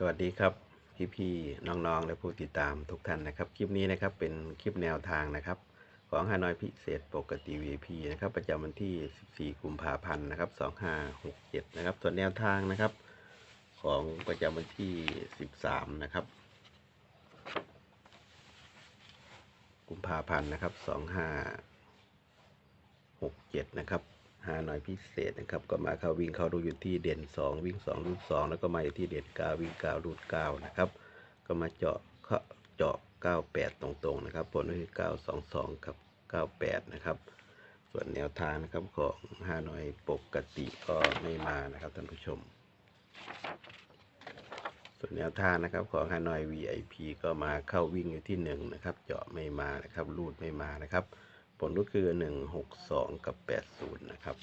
สวัสดีครับพี่พี่น้องๆ และผู้ติดตามทุกท่านนะครับ คลิปนี้นะครับเป็นคลิปแนวทางนะครับ ของฮานอยพิเศษปกติ VP นะครับ ประจำวันที่ 14 กุมภาพันธ์นะครับ 2567 นะครับ ส่วนแนวทางนะครับ ของประจำวันที่ 13 นะครับ กุมภาพันธ์นะครับ 2567 นะครับ หาหน่อยพิเศษนะครับ ก็มาเข้าวิ่งเข้าดูอยู่ที่เด่น 2 วิ่ง 2 รูด 2 แล้วก็มาอยู่ที่เด่น9วิ่ง9รูด9นะครับ ก็มาเจาะเข้าเจาะ 98 ตรงๆนะครับ ผลก็คือ 922 กับ 98 นะครับ ส่วนแนวทางนะครับของฮานอยปกติก็ไม่มานะครับท่านผู้ชม ส่วนแนวทางนะครับของฮานอย VIP ก็มาเข้าวิ่งอยู่ที่หนึ่งนะครับ เจาะไม่มานะครับรูดไม่มานะครับ ผลก็คือ 162 กับ 80 นะครับ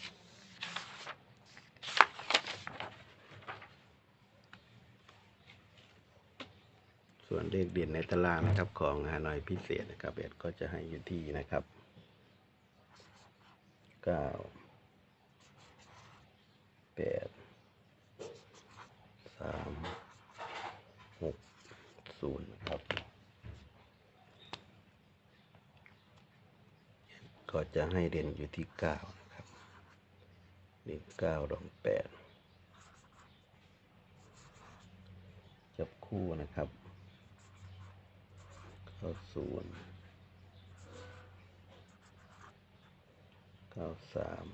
ส่วนเลขเด่นในตารางนะครับของฮานอยพิเศษนะครับเอ็ดก็จะให้อยู่ที่นะครับ 9 8 3 6 0นะครับ ก็ จะให้เด่นอยู่ที่9นะครับเด่น9รอง8จับคู่นะครับเข้าศูนย์เก้าสาม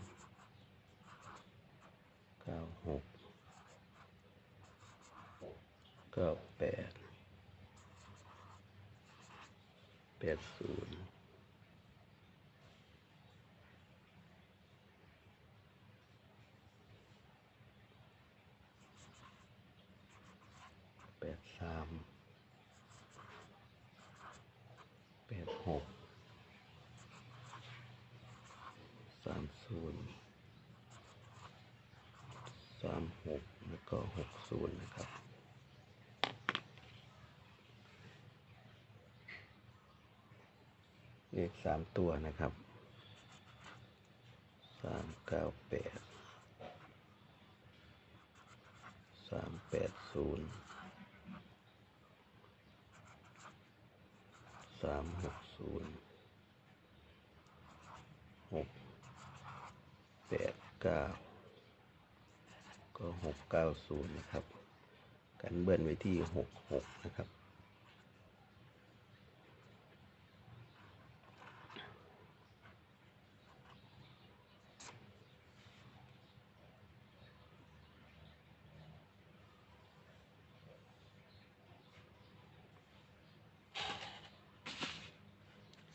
เก้าหกเก้าแปดแปดศูนย์แป ดสามแปดหกสามศูนย์สามหกแล้วก็หกศูนย์นะครับ เลขสามตัวนะครับสามเก้าแปดสามแปดศูนย์ สามหกศูนย์หกแปดเก้าก็หกเก้าศูนย์นะครับ กันเบิ้ลไว้ที่หกหกนะครับ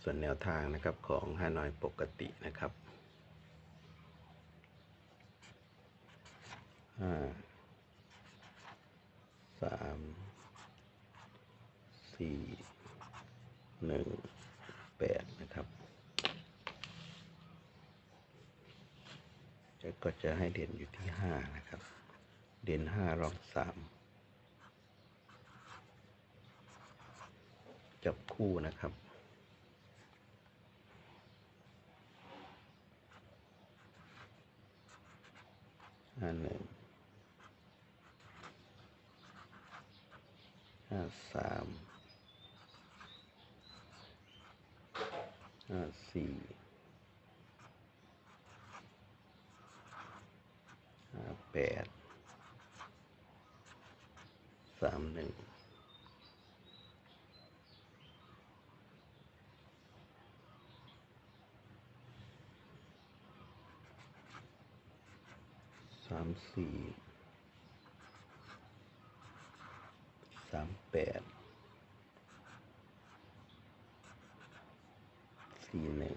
ส่วนแนวทางนะครับของฮานอยปกตินะครับห้าสามสี่หนึ่งแปดนะครับก็จะให้เด่นอยู่ที่ห้านะครับ เด่นห้ารองสามจับคู่นะครับ ห้าหนึ่งห้าสามห้าสี่ห้าแปดสามหนึ่งามสี่สามแปดสี่หนึ่ง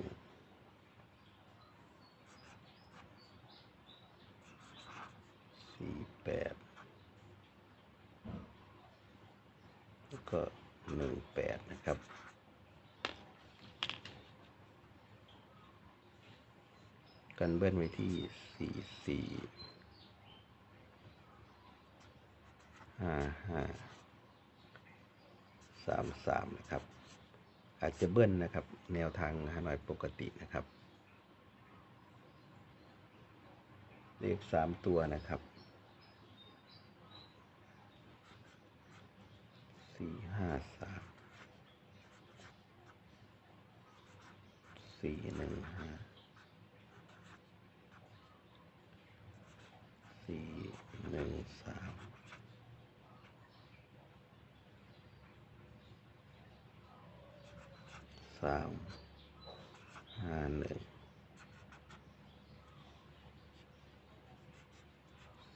สี่แปดแล้วก็หนึ่งแปดนะครับกันเบิ้ลไว้ที่ 44 ห้าห้าสามสามนะครับ อาจจะเบิ้ลนะครับ แนวทางฮานอยปกตินะครับ เลขสามตัวนะครับสี่ห้าสามสี่หนึ่งห้าสี่หนึ่งสาม สามห้าหนึ่ง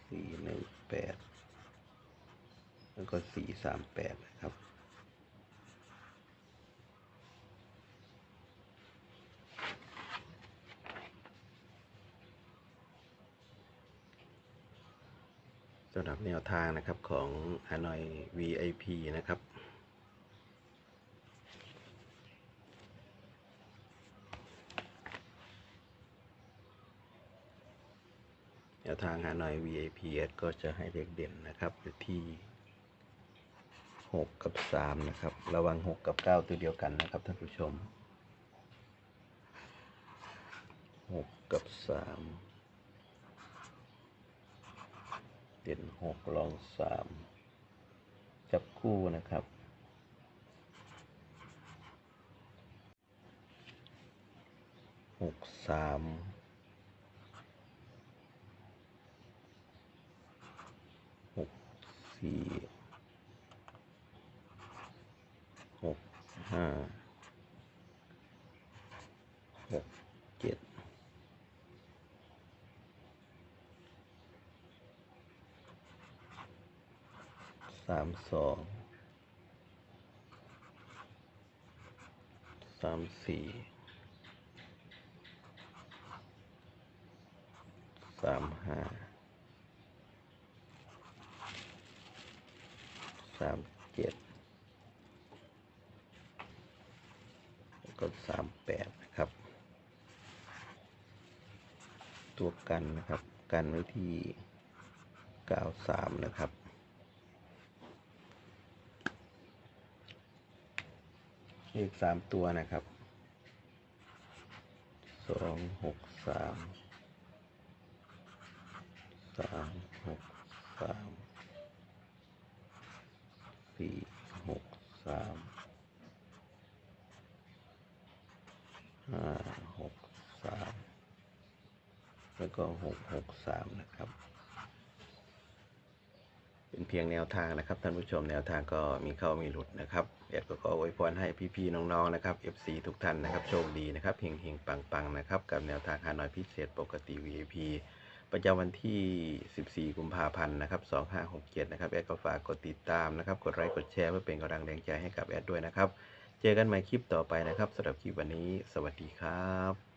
สี่หนึ่งแปดแล้วก็สี่สามแปดนะครับสำหรับแนวทางนะครับของ Hanoi VIP นะครับ แนวทางหาหน่อย VAPS ก็จะให้เลขเด่นนะครับอยู่ที่6กับ3นะครับ ระวัง 6 กับ 9 ตัวเดียวกันนะครับท่านผู้ชม 6 กับ 3 เด่น 6 ลอง 3 จับคู่นะครับหกสาม สี่หกห้าหกเจ็ดสามสองสามสี่สามห้า สามเจ็ดก็สามแปดนะครับ ตัวกันนะครับ กันไว้ที่เก้าสามนะครับเลขสามตัวนะครับสองหกสามสามหกสาม สี่หกสามห้าหกสามแล้วก็หกหกสามนะครับ เป็นเพียงแนวทางนะครับท่านผู้ชมแนวทางก็มีเข้ามีหลุดนะครับแอดก็ขออวยพรให้พี่ๆน้องๆนะครับ FC ทุกท่านนะครับโชคดีนะครับเฮงๆปังๆนะครับ กับแนวทางฮานอยพิเศษปกติ VIP ประจำวันที่ 14 กุมภาพันธ์นะครับ 2567 นะครับ แอดก็ฝากกดติดตามนะครับ กดไลค์ กดแชร์เพื่อเป็นกำลังแรงใจให้กับแอดด้วยนะครับ เจอกันใหม่คลิปต่อไปนะครับสำหรับคลิปวันนี้ สวัสดีครับ